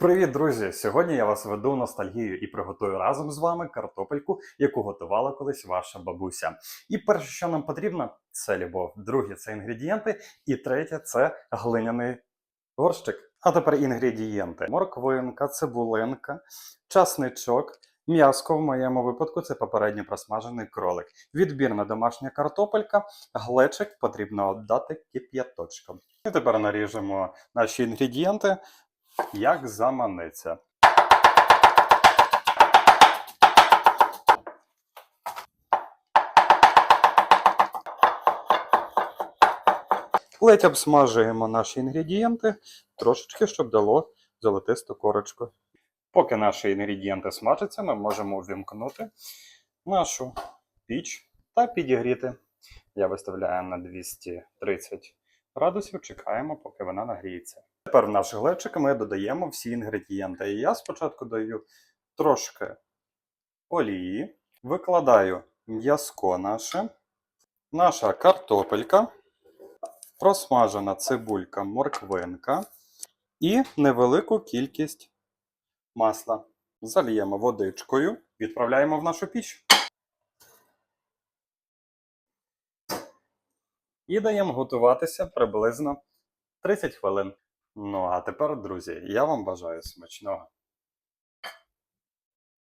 Привіт, друзі! Сьогодні я вас веду в ностальгію і приготую разом з вами картопельку, яку готувала колись ваша бабуся. І перше, що нам потрібно, це любов. Друге це інгредієнти. І третє це глиняний горщик. А тепер інгредієнти: морквинка, цибулинка, часничок. М'яско в моєму випадку це попередньо просмажений кролик. Відбірна домашня картопелька, глечик потрібно дати кип'яточком. І тепер наріжемо наші інгредієнти як заманеться. Ледь обсмажуємо наші інгредієнти трошечки, щоб дало золотисту корочку. Поки наші інгредієнти смажаться, ми можемо увімкнути нашу піч та підігріти. Я виставляю на 230 градусів, чекаємо, поки вона нагріється. Тепер в наш глечик ми додаємо всі інгредієнти. І я спочатку даю трошки олії, викладаю м'язко наше, наша картопелька, просмажена цибулька, морквинка і невелику кількість масла. Зальємо водичкою, відправляємо в нашу піч. І даємо готуватися приблизно 30 хвилин. Ну а тепер, друзі, я вам бажаю смачного.